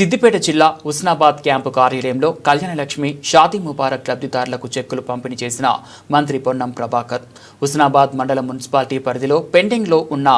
సిద్దిపేట జిల్లా హుస్నాబాద్ క్యాంపు కార్యాలయంలో కళ్యాణలక్ష్మి షాదీ ముబారక్ లబ్ధిదారులకు చెక్కులు పంపిణీ చేసిన మంత్రి పొన్నం ప్రభాకర్. హుస్నాబాద్ మండల మున్సిపాలిటీ పరిధిలో పెండింగ్లో ఉన్న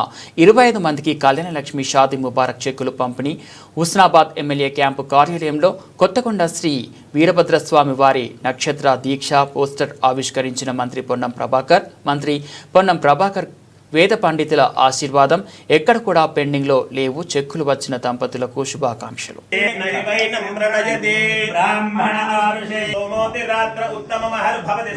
ఇరవై ఐదు మందికి కళ్యాణలక్ష్మి షాదీ ముబారక్ చెక్కులు పంపిణీ హుస్నాబాద్ ఎమ్మెల్యే క్యాంపు కార్యాలయంలో కొత్తకొండ శ్రీ వీరభద్రస్వామి వారి నక్షత్ర దీక్ష పోస్టర్ ఆవిష్కరించిన మంత్రి పొన్నం ప్రభాకర్ మంత్రి పొన్నం ప్రభాకర్ వేద పండితుల ఆశీర్వాదం ఎక్కడ కూడా పెండింగ్లో లేవు. చెక్కులు వచ్చిన దంపతులకు శుభాకాంక్షలు. నైవైనం ప్రణయతి బ్రాహ్మణ ఆరుషే సోమోతి రాత్ర ఉత్తమమహర్భవతి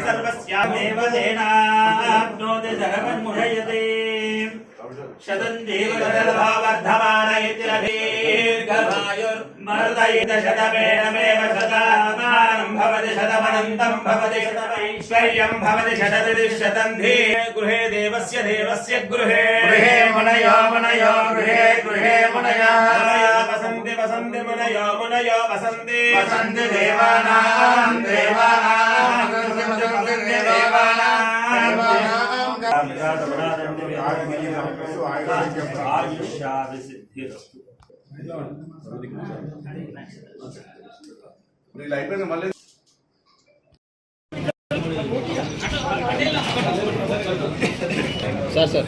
దేవస్య దేవస్య గృహే. గృహే మునయో మునయో గృహే గృహే మునయో. వసంతి వసంతి మునయో మునయో వసంతి. వసంతి దేవానాం దేవానాం దేవానాం మళ్ళీ సార్ సార్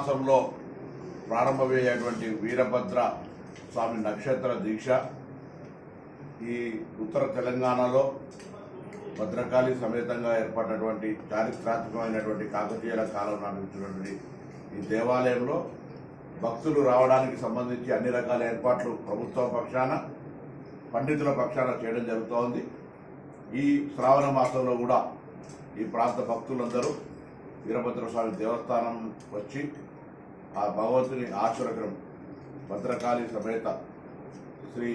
మాసంలో ప్రారంభమయ్యేటువంటి వీరభద్ర స్వామి నక్షత్ర దీక్ష ఈ ఉత్తర తెలంగాణలో భద్రకాళి సమేతంగా ఏర్పడినటువంటి చారిత్రాత్మకమైనటువంటి కాకతీయుల కాలం నాటినటువంటి ఈ దేవాలయంలో భక్తులు రావడానికి సంబంధించి అన్ని రకాల ఏర్పాట్లు ప్రభుత్వ పక్షాన పండితుల పక్షాన చేయడం జరుగుతోంది. ఈ శ్రావణ మాసంలో కూడా ఈ ప్రాంత భక్తులందరూ వీరభద్ర స్వామి దేవస్థానం వచ్చి ఆ భగవంతుని ఆశీర్వచనం భద్రకాళి సమేత శ్రీ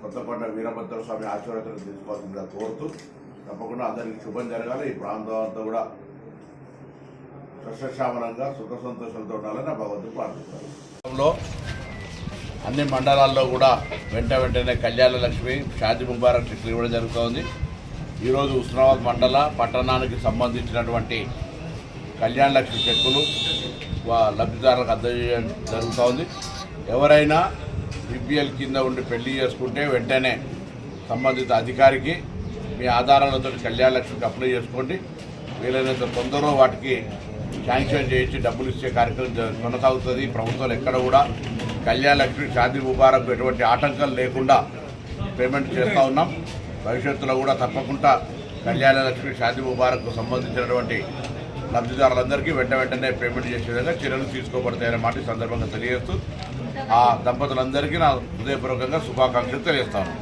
కొత్తకొండ వీరభద్ర స్వామి ఆశీర్వచనం తీసుకోవాల్సిందిగా కోరుతూ తప్పకుండా అందరికీ శుభం జరగాలి. ఈ ప్రాంతం అంతా కూడా సస్యశ్యామలంగా సుఖ సంతోషాలతో ఉండాలని ఆ భగవంతుడు ప్రార్థిస్తారు. అన్ని మండలాల్లో కూడా వెంట వెంటనే కళ్యాణ లక్ష్మి షాది ముబారక్ చెట్లు ఇవ్వడం జరుగుతోంది. ఈరోజు ఉస్మానాబాద్ మండల పట్టణానికి సంబంధించినటువంటి కళ్యాణ లక్ష్మి చెక్కులు లబ్ధిదారులకు అందజేయడం జరుగుతోంది ఎవరైనా బీపీఎల్ కింద ఉండి పెళ్ళి చేసుకుంటే వెంటనే సంబంధిత అధికారికి మీ ఆధారాలతో కళ్యాణ లక్ష్మికి అప్లై చేసుకోండి. వీలైనంత తొందరగా వాటికి శాంక్షన్ చేయించి డబ్బులు ఇచ్చే కార్యక్రమం కొనసాగుతుంది. ప్రభుత్వాలు ఎక్కడ కూడా కళ్యాణ లక్ష్మి షాదీ ముబారక్ ఎటువంటి ఆటంకాలు లేకుండా పేమెంట్ చేస్తూ ఉన్నాం. భవిష్యత్తులో కూడా తప్పకుండా కళ్యాణ లక్ష్మి షాదీ ముబారక్కు సంబంధించినటువంటి లబ్ధిదారులందరికీ వెంట వెంటనే పేమెంట్ చేసే విధంగా చర్యలు తీసుకోబడతాయనే మాట ఈ సందర్భంగా తెలియజేస్తూ ఆ దంపతులందరికీ నా హృదయపూర్వకంగా శుభాకాంక్షలు తెలియజేస్తాను.